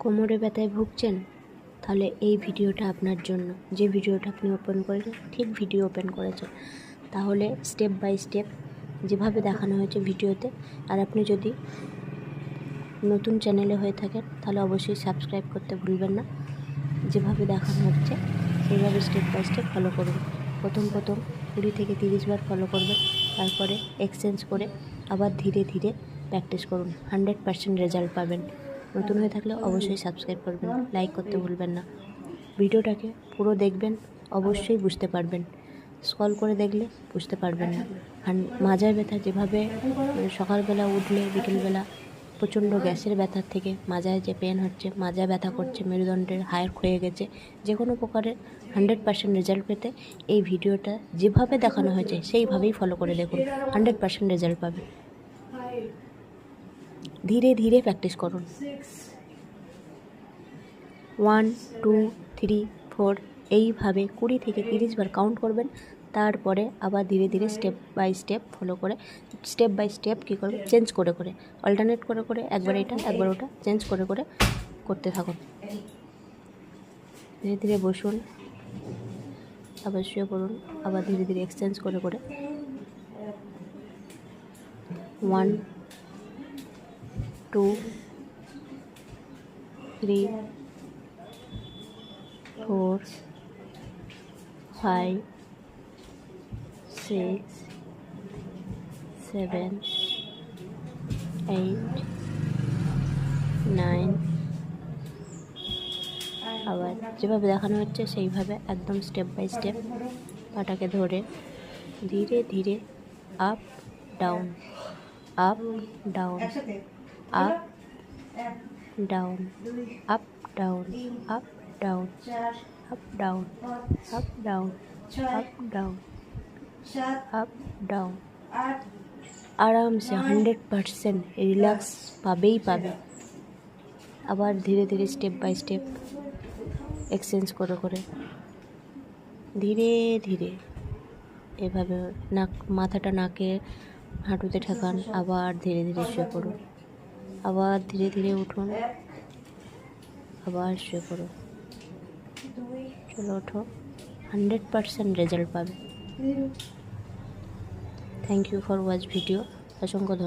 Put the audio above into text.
কোমরে ব্যথায় ভুগছেন? তাহলে এই ভিডিওটা আপনার জন্য। যে ভিডিওটা আপনি ওপেন করেছেন, ঠিক ভিডিও ওপেন করেছেন। তাহলে স্টেপ বাই স্টেপ যেভাবে দেখানো হয়েছে ভিডিওতে, আর আপনি যদি নতুন চ্যানেলে হয়ে থাকেন, তাহলে অবশ্যই সাবস্ক্রাইব করতে ভুলবেন না। যেভাবে দেখানো হচ্ছে, সেইভাবে স্টেপ বাই স্টেপ ফলো করুন। প্রথম প্রথম কুড়ি থেকে তিরিশ বার ফলো করবেন, তারপরে এক্সচেঞ্জ করে আবার ধীরে ধীরে প্র্যাকটিস করুন। হান্ড্রেড পার্সেন্ট রেজাল্ট পাবেন। নতুন হয়ে থাকলে অবশ্যই সাবস্ক্রাইব করবেন লাইক করতে ভুলবেন না। ভিডিওটাকে পুরো দেখবেন, অবশ্যই বুঝতে পারবেন। স্কল করে দেখলে বুঝতে পারবেন না। হান- মাজার ব্যথা যেভাবে মানে সকালবেলা উঠলে, বিকেলবেলা প্রচণ্ড গ্যাসের ব্যথার থেকে মাজায় যে পেন হচ্ছে, মাজা ব্যথা করছে, মেরুদণ্ডের হায়ার ক্ষয়ে গেছে, যে কোনো প্রকারের হান্ড্রেড পার্সেন্ট রেজাল্ট পেতে এই ভিডিওটা যেভাবে দেখানো হয়েছে, সেইভাবেই ফলো করে দেখুন। হান্ড্রেড পার্সেন্ট রেজাল্ট পাবেন। ধীরে ধীরে প্র্যাকটিস করুন। ওয়ান, টু, থ্রি, ফোর, এইভাবে কুড়ি থেকে তিরিশ বার কাউন্ট করবেন। তারপরে আবার ধীরে ধীরে স্টেপ বাই স্টেপ ফলো করে স্টেপ বাই স্টেপ কী করবেন? চেঞ্জ করে করে অল্টারনেট করে করে, একবার এটা, একবার ওটা চেঞ্জ করে করে করতে থাকুন। ধীরে ধীরে বসুন, আবার শুয়ে পড়ুন, আবার ধীরে ধীরে এক্সচেঞ্জ করে করে। One two three four, five, six, seven, eight, nine. আবার যেভাবে দেখানো হচ্ছে সেইভাবে একদম স্টেপ বাই স্টেপ পাটাকে ধরে ধীরে ধীরে up down up down up down up down up down up down. Up down. Up down. Up down. আরামসে হান্ড্রেড পারসেন্ট রিল্যাক্স পাবেই পাবে আবার ধীরে ধীরে স্টেপ বাই স্টেপ এক্সচেঞ্জ করে করে ধীরে ধীরে এভাবে নাক মাথাটা নাকে হাঁটুতে ঠেকান আবার ধীরে ধীরে শুয়ে পড়ুন আবার ধীরে ধীরে উঠুন। আবার শুয়ে পড়ো চলো ওঠো। হান্ড্রেড পারসেন্ট রেজাল্ট পাবে। Thank you for watch video অসংখ্য ধন্যবাদ।